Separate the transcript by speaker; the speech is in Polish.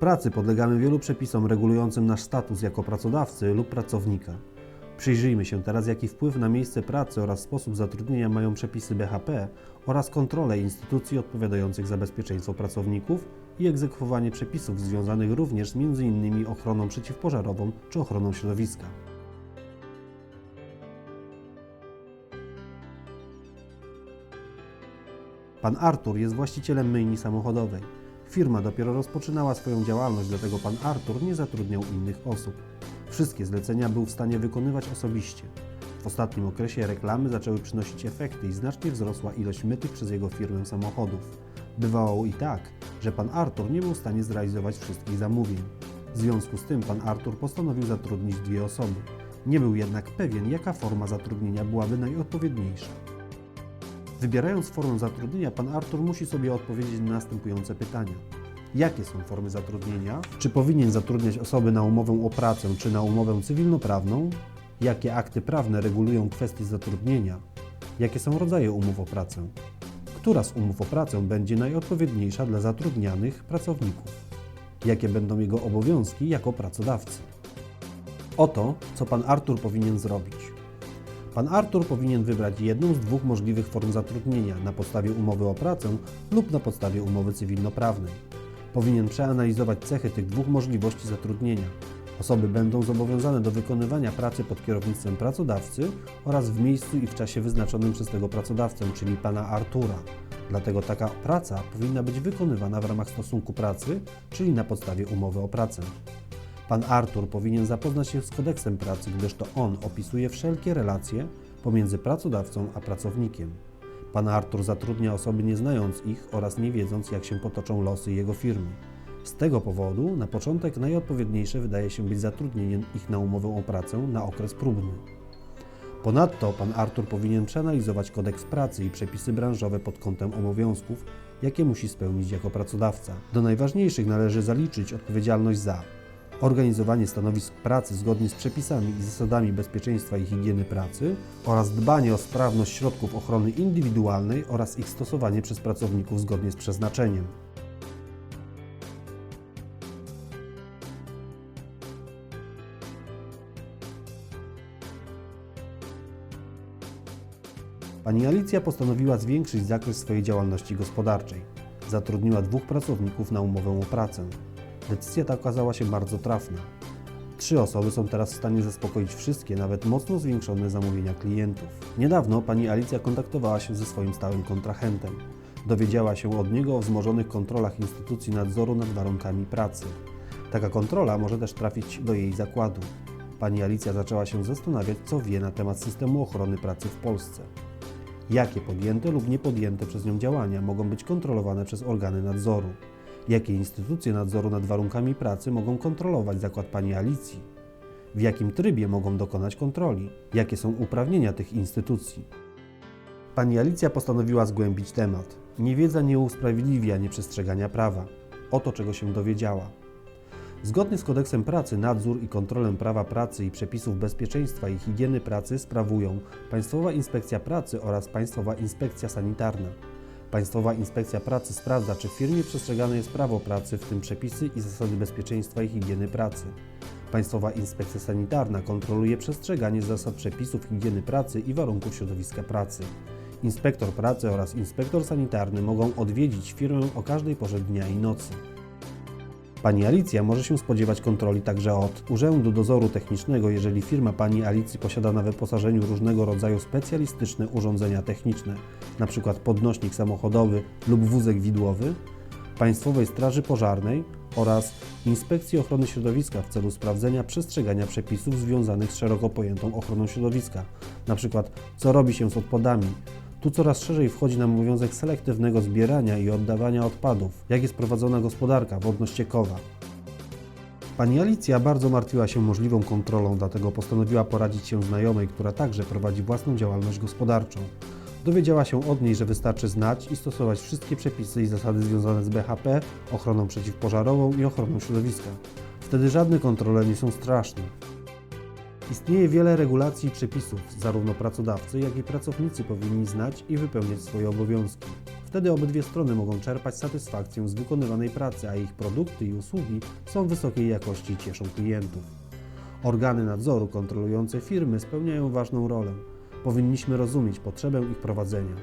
Speaker 1: pracy podlegamy wielu przepisom regulującym nasz status jako pracodawcy lub pracownika. Przyjrzyjmy się teraz, jaki wpływ na miejsce pracy oraz sposób zatrudnienia mają przepisy BHP oraz kontrole instytucji odpowiadających za bezpieczeństwo pracowników i egzekwowanie przepisów związanych również z m.in. ochroną przeciwpożarową czy ochroną środowiska. Pan Artur jest właścicielem myjni samochodowej. Firma dopiero rozpoczynała swoją działalność, dlatego pan Artur nie zatrudniał innych osób. Wszystkie zlecenia był w stanie wykonywać osobiście. W ostatnim okresie reklamy zaczęły przynosić efekty i znacznie wzrosła ilość mytych przez jego firmę samochodów. Bywało i tak, że pan Artur nie był w stanie zrealizować wszystkich zamówień. W związku z tym pan Artur postanowił zatrudnić dwie osoby. Nie był jednak pewien, jaka forma zatrudnienia byłaby najodpowiedniejsza. Wybierając formę zatrudnienia, pan Artur musi sobie odpowiedzieć na następujące pytania. Jakie są formy zatrudnienia? Czy powinien zatrudniać osoby na umowę o pracę czy na umowę cywilnoprawną? Jakie akty prawne regulują kwestie zatrudnienia? Jakie są rodzaje umów o pracę? Która z umów o pracę będzie najodpowiedniejsza dla zatrudnianych pracowników? Jakie będą jego obowiązki jako pracodawcy? Oto, co pan Artur powinien zrobić. Pan Artur powinien wybrać jedną z dwóch możliwych form zatrudnienia na podstawie umowy o pracę lub na podstawie umowy cywilnoprawnej. Powinien przeanalizować cechy tych dwóch możliwości zatrudnienia. Osoby będą zobowiązane do wykonywania pracy pod kierownictwem pracodawcy oraz w miejscu i w czasie wyznaczonym przez tego pracodawcę, czyli pana Artura. Dlatego taka praca powinna być wykonywana w ramach stosunku pracy, czyli na podstawie umowy o pracę. Pan Artur powinien zapoznać się z kodeksem pracy, gdyż to on opisuje wszelkie relacje pomiędzy pracodawcą a pracownikiem. Pan Artur zatrudnia osoby nie znając ich oraz nie wiedząc, jak się potoczą losy jego firmy. Z tego powodu na początek najodpowiedniejsze wydaje się być zatrudnieniem ich na umowę o pracę na okres próbny. Ponadto pan Artur powinien przeanalizować kodeks pracy i przepisy branżowe pod kątem obowiązków, jakie musi spełnić jako pracodawca. Do najważniejszych należy zaliczyć odpowiedzialność za organizowanie stanowisk pracy zgodnie z przepisami i zasadami bezpieczeństwa i higieny pracy oraz dbanie o sprawność środków ochrony indywidualnej oraz ich stosowanie przez pracowników zgodnie z przeznaczeniem. Pani Alicja postanowiła zwiększyć zakres swojej działalności gospodarczej. Zatrudniła dwóch pracowników na umowę o pracę. Decyzja ta okazała się bardzo trafna. Trzy osoby są teraz w stanie zaspokoić wszystkie, nawet mocno zwiększone zamówienia klientów. Niedawno pani Alicja kontaktowała się ze swoim stałym kontrahentem. Dowiedziała się od niego o wzmożonych kontrolach instytucji nadzoru nad warunkami pracy. Taka kontrola może też trafić do jej zakładu. Pani Alicja zaczęła się zastanawiać, co wie na temat systemu ochrony pracy w Polsce. Jakie podjęte lub niepodjęte przez nią działania mogą być kontrolowane przez organy nadzoru? Jakie instytucje nadzoru nad warunkami pracy mogą kontrolować zakład pani Alicji? W jakim trybie mogą dokonać kontroli? Jakie są uprawnienia tych instytucji? Pani Alicja postanowiła zgłębić temat. Niewiedza nie usprawiedliwia nieprzestrzegania prawa. Oto czego się dowiedziała. Zgodnie z kodeksem pracy nadzór i kontrolę prawa pracy i przepisów bezpieczeństwa i higieny pracy sprawują Państwowa Inspekcja Pracy oraz Państwowa Inspekcja Sanitarna. Państwowa Inspekcja Pracy sprawdza, czy w firmie przestrzegane jest prawo pracy, w tym przepisy i zasady bezpieczeństwa i higieny pracy. Państwowa Inspekcja Sanitarna kontroluje przestrzeganie zasad przepisów higieny pracy i warunków środowiska pracy. Inspektor pracy oraz inspektor sanitarny mogą odwiedzić firmę o każdej porze dnia i nocy. Pani Alicja może się spodziewać kontroli także od Urzędu Dozoru Technicznego, jeżeli firma Pani Alicji posiada na wyposażeniu różnego rodzaju specjalistyczne urządzenia techniczne, np. podnośnik samochodowy lub wózek widłowy, Państwowej Straży Pożarnej oraz Inspekcji Ochrony Środowiska w celu sprawdzenia przestrzegania przepisów związanych z szeroko pojętą ochroną środowiska, np. co robi się z odpadami, tu coraz szerzej wchodzi nam obowiązek selektywnego zbierania i oddawania odpadów, jak jest prowadzona gospodarka wodno-ściekowa. Pani Alicja bardzo martwiła się możliwą kontrolą, dlatego postanowiła poradzić się znajomej, która także prowadzi własną działalność gospodarczą. Dowiedziała się od niej, że wystarczy znać i stosować wszystkie przepisy i zasady związane z BHP, ochroną przeciwpożarową i ochroną środowiska. Wtedy żadne kontrole nie są straszne. Istnieje wiele regulacji i przepisów, zarówno pracodawcy, jak i pracownicy powinni znać i wypełniać swoje obowiązki. Wtedy obydwie strony mogą czerpać satysfakcję z wykonywanej pracy, a ich produkty i usługi są wysokiej jakości i cieszą klientów. Organy nadzoru kontrolujące firmy spełniają ważną rolę. Powinniśmy rozumieć potrzebę ich prowadzenia.